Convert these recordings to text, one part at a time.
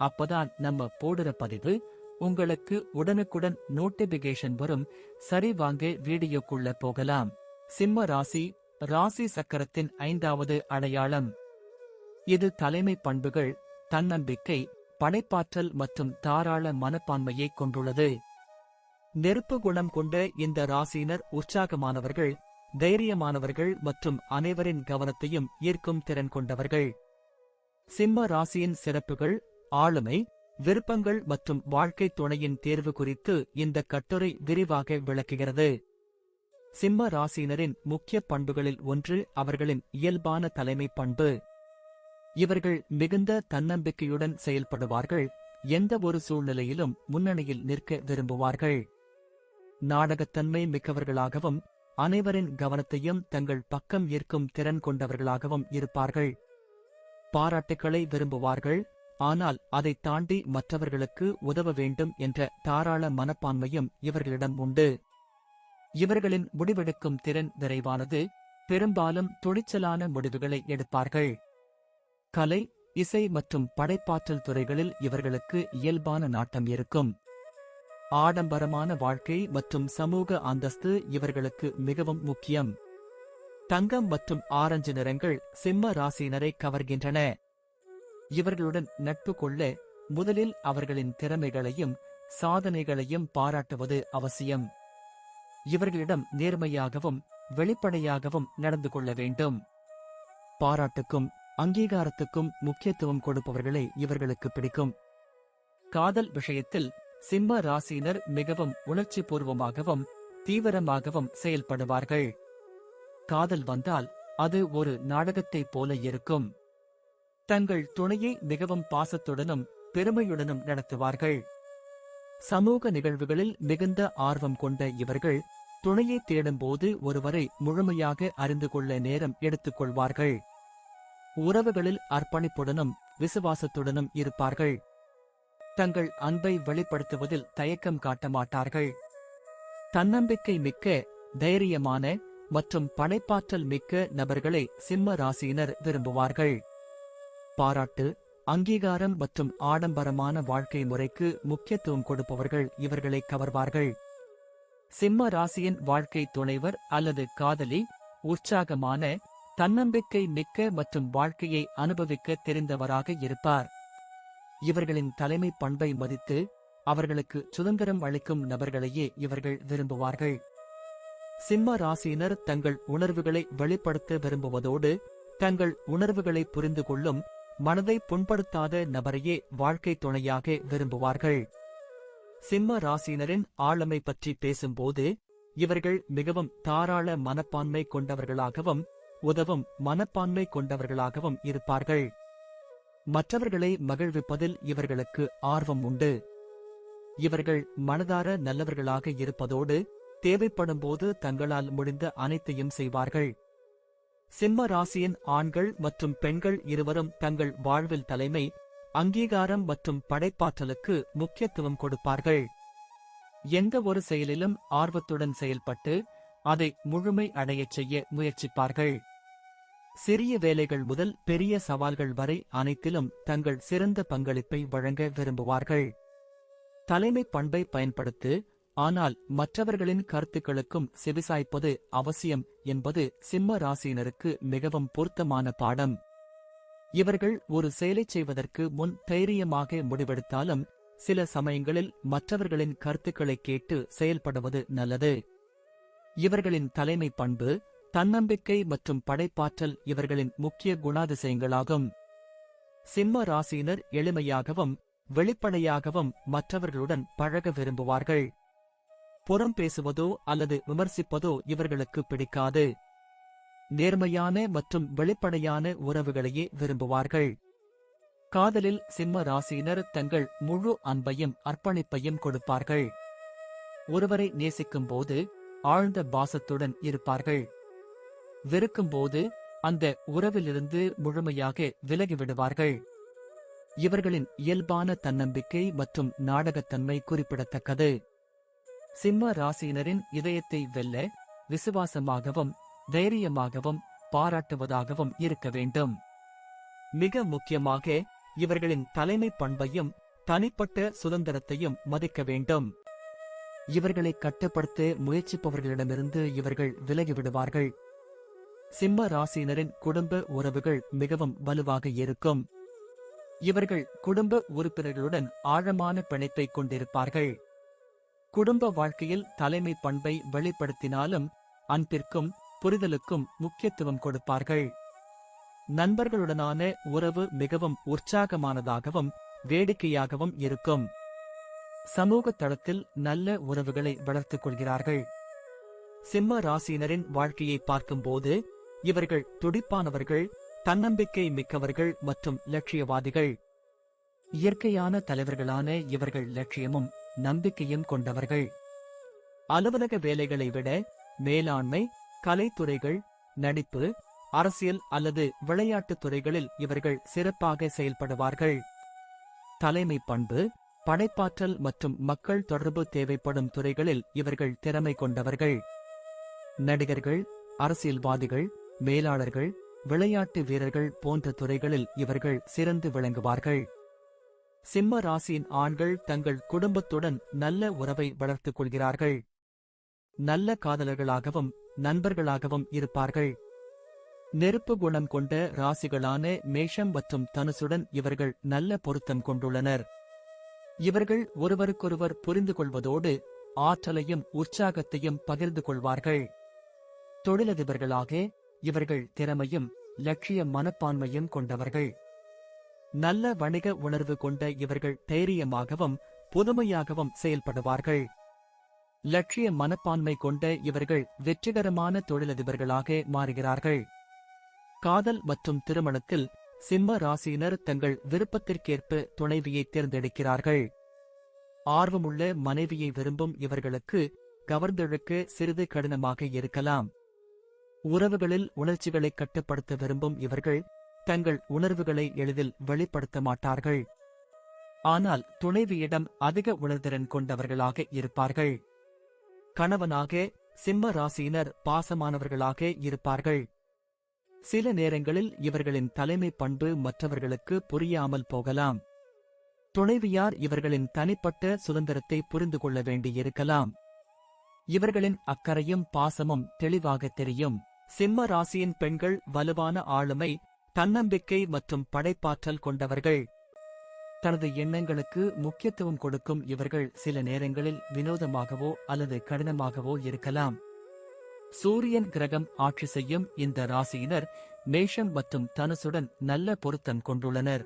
அப்பதான் நம்ம போடுற பதிவு உங்களுக்கு உடனுக்குடன் நோட்டிபிகேஷன் வரும். சரி வாங்க வீடியோக்குள்ள போகலாம். சிம்ம ராசி ராசி சக்கரத்தின் ஐந்தாவது அடையாளம். இது தலைமை பண்புகள் தன்னம்பிக்கை படைப்பாற்றல் மற்றும் தாராள மனப்பான்மையை கொண்டுள்ளது. நெருப்பு குணம் கொண்ட இந்த ராசியினர் உற்சாகமானவர்கள் தைரியமானவர்கள் மற்றும் அனைவரின் கவனத்தையும் ஈர்க்கும் திறன் கொண்டவர்கள். சிம்ம ராசியின் சிறப்புகள் ஆளுமை விருப்பங்கள் மற்றும் வாழ்க்கை துணையின் தேர்வு குறித்து இந்த கட்டுரை விரிவாக விளக்குகிறது. சிம்ம ராசியினரின் முக்கிய பண்புகளில் ஒன்று அவர்களின் இயல்பான தலைமை பண்பு. இவர்கள் மிகுந்த தன்னம்பிக்கையுடன் செயல்படுவார்கள் எந்த ஒரு சூழ்நிலையிலும் முன்னணியில் நிற்க விரும்புவார்கள். நாடகத்தன்மை மிக்கவர்களாகவும் அனைவரின் கவனத்தையும் தங்கள் பக்கம் ஈர்க்கும் திறன் கொண்டவர்களாகவும் இருப்பார்கள். பாராட்டுக்களை விரும்புவார்கள் ஆனால் அதைத் தாண்டி மற்றவர்களுக்கு உதவ வேண்டும் என்ற தாராள மனப்பான்மையும் இவர்களிடம் உண்டு. இவர்களின் முடிவெடுக்கும் திறன் விரைவானது பெரும்பாலும் துணிச்சலான முடிவுகளை எடுப்பார்கள். கலை இசை மற்றும் படைப்பாற்றல் துறைகளில் இவர்களுக்கு இயல்பான நாட்டம் இருக்கும். ஆடம்பரமான வாழ்க்கை மற்றும் சமூக அந்தஸ்து இவர்களுக்கு மிகவும் முக்கியம். தங்கம் மற்றும் ஆரஞ்சு நிறங்கள் சிம்ம ராசியினரை கவர்கின்றன. இவர்களுடன் நட்பு கொள்ள முதலில் அவர்களின் திறமைகளையும் சாதனைகளையும் பாராட்டுவது அவசியம். இவர்களிடம் நேர்மையாகவும் வெளிப்படையாகவும் நடந்து கொள்ள வேண்டும். பாராட்டுக்கும் அங்கீகாரத்துக்கும் முக்கியத்துவம் கொடுப்பவர்களே இவர்களுக்கு பிடிக்கும். காதல் விஷயத்தில் சிம்ம ராசியினர் மிகவும் உணர்ச்சிபூர்வமாகவும் தீவிரமாகவும் செயல்படுவார்கள். காதல் வந்தால் அது ஒரு நாடகத்தைப் போல இருக்கும். தங்கள் துணையை மிகவும் பாசத்துடனும் பெருமையுடனும் நடத்துவார்கள். சமூக நிகழ்வுகளில் மிகுந்த ஆர்வம் கொண்ட இவர்கள் துணையை தேடும்போது ஒருவரை முழுமையாக அறிந்து கொள்ள நேரம் எடுத்துக் கொள்வார்கள். உறவுகளில் அர்ப்பணிப்புடனும் விசுவாசத்துடனும் இருப்பார்கள். தங்கள் அன்பை வெளிப்படுத்துவதில் தயக்கம் காட்ட மாட்டார்கள். தன்னம்பிக்கை மிக்க தைரியமான மற்றும் படைப்பாற்றல் மிக்க நபர்களை சிம்ம ராசியினர் விரும்புவார்கள். பாராட்டு அங்கீகாரம் மற்றும் ஆடம்பரமான வாழ்க்கை முறைக்கு முக்கியத்துவம் கொடுப்பவர்கள் இவர்களை கவர்வார்கள். சிம்ம ராசியின் வாழ்க்கை துணைவர் அல்லது காதலி உற்சாகமான தன்னம்பிக்கை மிக்க மற்றும் வாழ்க்கையை அனுபவிக்க தெரிந்தவராக இருப்பார். இவர்களின் தலைமை பண்பை மதித்து அவர்களுக்கு சுதந்திரம் அளிக்கும் நபர்களையே இவர்கள் விரும்புவார்கள். சிம்ம ராசியினர் தங்கள் உணர்வுகளை வெளிப்படுத்த விரும்புவதோடு தங்கள் உணர்வுகளை புரிந்து கொள்ளும் மனதை புண்படுத்தாத நபரையே வாழ்க்கை துணையாக விரும்புவார்கள். சிம்ம ராசியினரின் ஆளுமை பற்றி பேசும்போது இவர்கள் மிகவும் தாராள மனப்பான்மை கொண்டவர்களாகவும் உதவும் மனப்பான்மை கொண்டவர்களாகவும் இருப்பார்கள். மற்றவர்களை மகிழ்விப்பதில் இவர்களுக்கு ஆர்வம் உண்டு. இவர்கள் மனதார நல்லவர்களாக இருப்பதோடு தேவைப்படும்போது தங்களால் முடிந்த அனைத்தையும் செய்வார்கள். சிம்ம ராசியின் ஆண்கள் மற்றும் பெண்கள் இருவரும் தங்கள் வாழ்வில் தலைமை அங்கீகாரம் மற்றும் படைப்பாற்றலுக்கு முக்கியத்துவம் கொடுப்பார்கள். எந்த ஒரு செயலிலும் ஆர்வத்துடன் செயல்பட்டு அதை முழுமை அடையச் செய்ய முயற்சிப்பார்கள். சிறிய வேலைகள் முதல் பெரிய சவால்கள் வரை அனைத்திலும் தங்கள் சிறந்த பங்களிப்பை வழங்க விரும்புவார்கள். தலைமை பண்பை பயன்படுத்து ஆனால் மற்றவர்களின் கருத்துக்களுக்கும் செவிசாய்ப்பது அவசியம் என்பது சிம்ம ராசியினருக்கு மிகவும் பொருத்தமான பாடம். இவர்கள் ஒரு செயலைச் செய்வதற்கு முன் தைரியமாக முடிவெடுத்தாலும் சில சமயங்களில் மற்றவர்களின் கருத்துக்களை கேட்டு செயல்படுவது நல்லது. இவர்களின் தலைமை பண்பு தன்னம்பிக்கை மற்றும் படைப்பாற்றல் இவர்களின் முக்கிய குணாதிசயங்களாகும். சிம்ம ராசியினர் எளிமையாகவும் வெளிப்படையாகவும் மற்றவர்களுடன் பழக விரும்புவார்கள். புறம் பேசுவதோ அல்லது விமர்சிப்பதோ இவர்களுக்கு பிடிக்காது. நேர்மையான மற்றும் வெளிப்படையான உறவுகளையே விரும்புவார்கள். காதலில் சிம்ம ராசியினர் தங்கள் முழு அன்பையும் அர்ப்பணிப்பையும் கொடுப்பார்கள். ஒருவரை நேசிக்கும்போது ஆழ்ந்த பாசத்துடன் இருப்பார்கள். வெறுக்கும்போது அந்த உறவிலிருந்து முழுமையாக விலகிவிடுவார்கள். இவர்களின் இயல்பான தன்னம்பிக்கை மற்றும் நாடகத்தன்மை குறிப்பிடத்தக்கது. சிம்ம ராசியினரின் இதயத்தை வெல்ல விசுவாசமாகவும் தைரியமாகவும் பாராட்டுவதாகவும் இருக்க வேண்டும். மிக முக்கியமாக இவர்களின் தலைமை பண்பையும் தனிப்பட்ட சுதந்திரத்தையும் மதிக்க வேண்டும். இவர்களை கட்டுப்படுத்த முயற்சிப்பவர்களிடமிருந்து இவர்கள் விலகிவிடுவார்கள் சிம்ம ராசியினரின் குடும்ப உறவுகள் மிகவும் வலுவாக இருக்கும். இவர்கள் குடும்ப உறுப்பினர்களுடன் ஆழமான பிணைப்பை கொண்டிருப்பார்கள். குடும்ப வாழ்க்கையில் தலைமை பண்பை வெளிப்படுத்தினாலும் அன்பிற்கும் புரிதலுக்கும் முக்கியத்துவம் கொடுப்பார்கள். நண்பர்களுடனான உறவு மிகவும் உற்சாகமானதாகவும் வேடிக்கையாகவும் இருக்கும். சமூக தளத்தில் நல்ல உறவுகளை வளர்த்துக் கொள்கிறார்கள். சிம்ம ராசியினரின் வாழ்க்கையை பார்க்கும்போது இவர்கள் துடிப்பானவர்கள் தன்னம்பிக்கை மிக்கவர்கள் மற்றும் லட்சியவாதிகள். இயற்கையான தலைவர்களான இவர்கள் லட்சியமும் நம்பிக்கையும் கொண்டவர்கள். அலுவலக வேலைகளை விட மேலாண்மை கலைத்துறைகள் நடிப்பு அரசியல் அல்லது விளையாட்டுத் துறைகளில் இவர்கள் சிறப்பாக செயல்படுவார்கள். தலைமை பண்பு படைப்பாற்றல் மற்றும் மக்கள் தொடர்பு தேவைப்படும் துறைகளில் இவர்கள் திறமை கொண்டவர்கள். நடிகர்கள் அரசியல்வாதிகள் மேலாளர்கள் விளையாட்டு வீரர்கள் போன்ற துறைகளில் இவர்கள் சிறந்து விளங்குவார்கள். சிம்ம ராசியின் ஆண்கள் தங்கள் குடும்பத்துடன் நல்ல உறவை வளர்த்துக் கொள்கிறார்கள். நல்ல காதலர்களாகவும் நண்பர்களாகவும் இருப்பார்கள். நெருப்பு குணம் கொண்ட ராசிகளான மேஷம் மற்றும் தனுசுடன் இவர்கள் நல்ல பொருத்தம் கொண்டுள்ளனர். இவர்கள் ஒருவருக்கொருவர் புரிந்து கொள்வதோடு ஆற்றலையும் உற்சாகத்தையும் பகிர்ந்து கொள்வார்கள். தொழிலதிபர்களாக இவர்கள் திறமையும் லட்சிய மனப்பான்மையும் கொண்டவர்கள். நல்ல வணிக உணர்வு கொண்ட இவர்கள் தைரியமாகவும் புதுமையாகவும் செயல்படுவார்கள். லட்சிய மனப்பான்மை கொண்ட இவர்கள் வெற்றிகரமான தொழிலதிபர்களாக மாறுகிறார்கள். காதல் மற்றும் திருமணத்தில் சிம்ம ராசியினர் தங்கள் விருப்பத்திற்கேற்ப துணைவியை தேர்ந்தெடுக்கிறார்கள். ஆர்வமுள்ள மனைவியை விரும்பும் இவர்களுக்கு கவர்ந்தெழுக்க சிறிது கடினமாக இருக்கலாம். உறவுகளில் உணர்ச்சிகளை கட்டுப்படுத்த விரும்பும் இவர்கள் தங்கள் உணர்வுகளை எளிதில் வெளிப்படுத்த மாட்டார்கள். ஆனால் துணைவியிடம் அதிக உணர்திறன் கொண்டவர்களாக இருப்பார்கள். கணவனாக சிம்ம ராசியினர் பாசமானவர்களாக இருப்பார்கள். சில நேரங்களில் இவர்களின் தலைமை பண்பு மற்றவர்களுக்கு புரியாமல் போகலாம். துணைவியார் இவர்களின் தனிப்பட்ட சுதந்திரத்தை புரிந்து கொள்ள வேண்டியிருக்கலாம். இவர்களின் அக்கறையும் பாசமும் தெளிவாக தெரியும். சிம்ம ராசியின் பெண்கள் வலுவான ஆளுமை தன்னம்பிக்கை மற்றும் படைப்பாற்றல் கொண்டவர்கள். தனது எண்ணங்களுக்கு முக்கியத்துவம் கொடுக்கும் இவர்கள் சில நேரங்களில் வினோதமாகவோ அல்லது கடினமாகவோ இருக்கலாம். சூரியன் கிரகம் ஆட்சி செய்யும் இந்த ராசியினர் மேஷம் மற்றும் தனுசுடன் நல்ல பொருத்தம் கொண்டுள்ளனர்.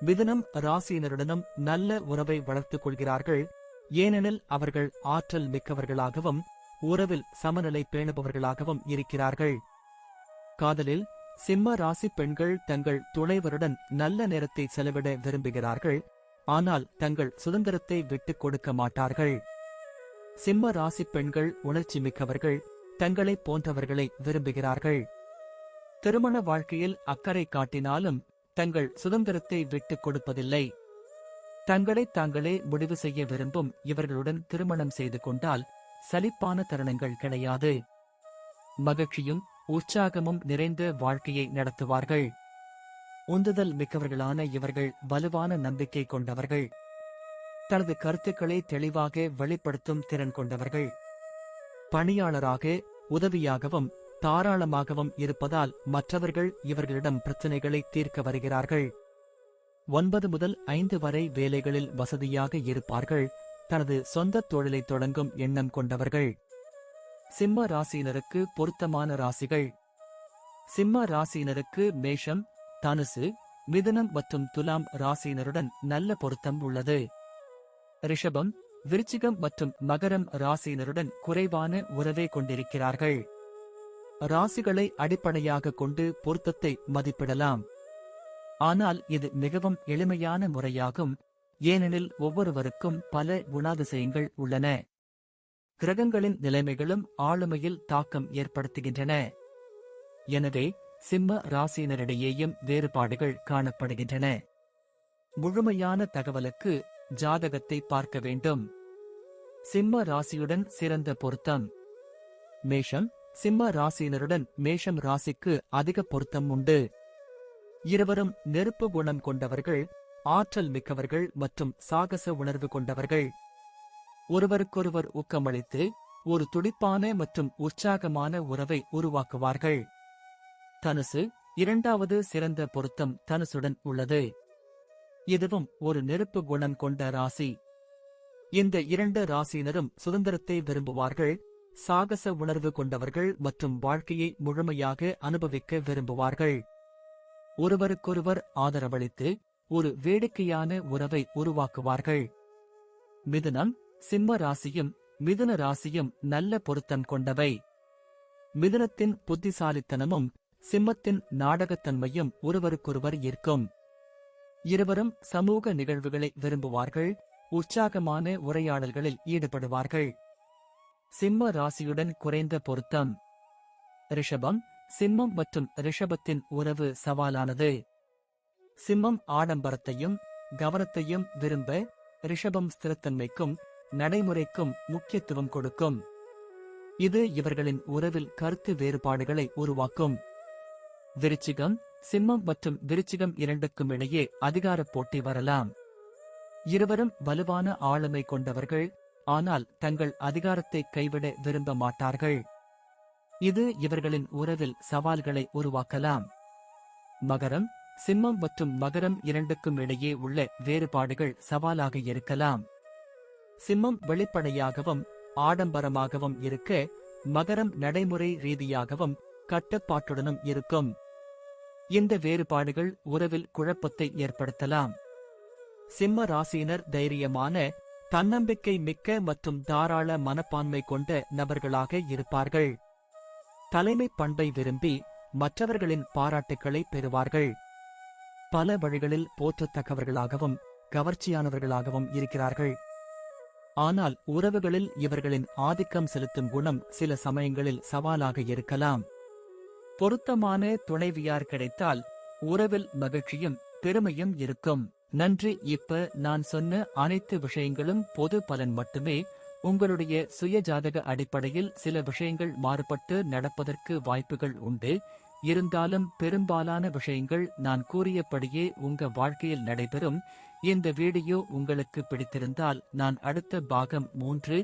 மிதனம் ராசியினருடனும் நல்ல உறவை வளர்த்துக் கொள்கிறார்கள். ஏனெனில் அவர்கள் ஆற்றல் மிக்கவர்களாகவும் உறவில் சமநிலை பேணுபவர்களாகவும் இருக்கிறார்கள். காதலில் சிம்ம ராசி பெண்கள் தங்கள் துணைவருடன் நல்ல நேரத்தை செலவிட விரும்புகிறார்கள். ஆனால் தங்கள் சுதந்திரத்தை விட்டுக் கொடுக்க மாட்டார்கள். சிம்ம ராசி பெண்கள் உணர்ச்சி மிக்கவர்கள் தங்களை போன்றவர்களை விரும்புகிறார்கள். திருமண வாழ்க்கையில் அக்கறை காட்டினாலும் தங்கள் சுதந்திரத்தை விட்டுக் கொடுப்பதில்லை. தங்களை தாங்களே முடிவு செய்ய விரும்பும் இவர்களுடன் திருமணம் செய்து கொண்டால் சலிப்பான தருணங்கள் கிடையாது. மகிழ்ச்சியும் உற்சாகமும் நிறைந்த வாழ்க்கையை நடத்துவார்கள். உந்துதல் மிக்கவர்களான இவர்கள் வலுவான நம்பிக்கை கொண்டவர்கள். தனது கருத்துக்களை தெளிவாக வெளிப்படுத்தும் திறன் கொண்டவர்கள். பணியாளராக உதவியாகவும் தாராளமாகவும் இருப்பதால் மற்றவர்கள் இவர்களிடம் பிரச்சனைகளை தீர்க்க வருகிறார்கள். ஒன்பது முதல் ஐந்து வரை வேலைகளில் வசதியாக இருப்பார்கள். தனது சொந்த தொழிலை தொடங்கும் எண்ணம் கொண்டவர்கள். சிம்ம ராசியினருக்கு பொருத்தமான ராசிகள். சிம்ம ராசியினருக்கு மேஷம் தனுசு மிதுனம் மற்றும் துலாம் ராசியினருடன் நல்ல பொருத்தம் உள்ளது. ரிஷபம் விருச்சிகம் மற்றும் மகரம் ராசியினருடன் குறைவான உறவே கொண்டிருக்கிறார்கள். ராசிகளை அடிப்படையாக கொண்டு பொருத்தத்தை மதிப்பிடலாம். ஆனால் இது மிகவும் எளிமையான முறையாகும். ஏனெனில் ஒவ்வொருவருக்கும் பல குணாதிசயங்கள் உள்ளன. கிரகங்களின் நிலைமைகளும் ஆளுமையில் தாக்கம் ஏற்படுத்துகின்றன. எனவே சிம்ம ராசியினரிடையேயும் வேறுபாடுகள் காணப்படுகின்றன. முழுமையான தகவலுக்கு ஜாதகத்தை பார்க்க வேண்டும். சிம்ம ராசியுடன் சிறந்த பொருத்தம். மேஷம் சிம்ம ராசியினருடன் மேஷம் ராசிக்கு அதிக பொருத்தம் உண்டு. இருவரும் நெருப்பு குணம் கொண்டவர்கள் ஆற்றல் மிக்கவர்கள் மற்றும் சாகச உணர்வு கொண்டவர்கள். ஒருவருக்கொருவர் ஊக்கமளித்து ஒரு துடிப்பான மற்றும் உற்சாகமான உறவை உருவாக்குவார்கள். தனுசு இரண்டாவது சிறந்த பொருத்தம் தனுசுடன் உள்ளது. இதுவும் ஒரு நெருப்பு குணம் கொண்ட ராசி. இந்த இரண்டு ராசியினரும் சுதந்திரத்தை விரும்புவார்கள் சாகச உணர்வு கொண்டவர்கள் மற்றும் வாழ்க்கையை முழுமையாக அனுபவிக்க விரும்புவார்கள். ஒருவருக்கொருவர் ஆதரவளித்து ஒரு வேடிக்கையான உறவை உருவாக்குவார்கள். மிதுனம் சிம்ம ராசியும் மிதுன ராசியும் நல்ல பொருத்தம் கொண்டவை. மிதுனத்தின் புத்திசாலித்தனமும் சிம்மத்தின் நாடகத்தன்மையும் ஒருவருக்கொருவர் ஈர்க்கும். இருவரும் சமூக நிகழ்வுகளை விரும்புவார்கள் உற்சாகமான உரையாடல்களில் ஈடுபடுவார்கள். சிம்ம ராசியுடன் குறைந்த பொருத்தம். ரிஷபம் சிம்மம் மற்றும் ரிஷபத்தின் உறவு சவாலானது. சிம்மம் ஆடம்பரத்தையும் கவனத்தையும் விரும்ப ரிஷபம் ஸ்திரத்தன்மைக்கும் நடைமுறைக்கும் முக்கியத்துவம் கொடுக்கும். இது இவர்களின் உறவில் கருத்து வேறுபாடுகளை உருவாக்கும். விருச்சிகம் சிம்மம் மற்றும் விருச்சிகம் இரண்டுக்கும் இடையே அதிகாரப் போட்டி வரலாம். இருவரும் வலுவான ஆளுமை கொண்டவர்கள் ஆனால் தங்கள் அதிகாரத்தை கைவிட விரும்ப மாட்டார்கள். இது இவர்களின் உறவில் சவால்களை உருவாக்கலாம். மகரம் சிம்மம் மற்றும் மகரம் இரண்டுக்கும் இடையே உள்ள வேறுபாடுகள் சவாலாக இருக்கலாம். சிம்மம் வெளிப்படையாகவும் ஆடம்பரமாகவும் இருக்க மகரம் நடைமுறை ரீதியாகவும் கட்டுப்பாட்டுடனும் இருக்கும். இந்த வேறுபாடுகள் உறவில் குழப்பத்தை ஏற்படுத்தலாம். சிம்ம ராசியினர் தைரியமான தன்னம்பிக்கை மிக்க மற்றும் தாராள மனப்பான்மை கொண்ட நபர்களாக இருப்பார்கள். தலைமை பண்பை விரும்பி மற்றவர்களின் பாராட்டுக்களை பெறுவார்கள். பல வழிகளில் போற்றத்தக்கவர்களாகவும் கவர்ச்சியானவர்களாகவும் இருக்கிறார்கள். ஆனால் உறவுகளில் இவர்களின் ஆதிக்கம் செலுத்தும் குணம் சில சமயங்களில் சவாலாக இருக்கலாம். பொருத்தமான துணைவியார் கிடைத்தால் உறவில் மகிழ்ச்சியும் பெருமையும் இருக்கும். நன்றி இப்ப நான் சொன்ன அனைத்து விஷயங்களும் பொது பலன் மட்டுமே. உங்களுடைய சுய ஜாதக அடிப்படையில் சில விஷயங்கள் மாறுபட்டு நடப்பதற்கு வாய்ப்புகள் உண்டு. இருந்தாலும் பெரும்பாலான விஷயங்கள் நான் கூறியபடியே உங்க வாழ்க்கையில் நடைபெறும். இந்த வீடியோ உங்களுக்கு பிடித்திருந்தால் நான் அடுத்த பாகம் மூன்று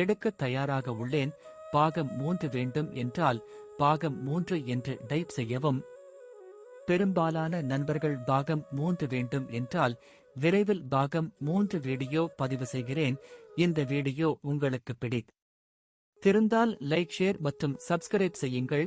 எடுக்க தயாராக உள்ளேன். பாகம் மூன்று வேண்டும் என்றால் பாகம் மூன்று என்று டைப் செய்யவும். பெரும்பாலான நண்பர்கள் பாகம் மூன்று வேண்டும் என்றால் விரைவில் பாகம் மூன்று வீடியோ பதிவு செய்கிறேன். இந்த வீடியோ உங்களுக்கு பிடி திருந்தால் லைக் ஷேர் மற்றும் சப்ஸ்கிரைப் செய்யுங்கள்.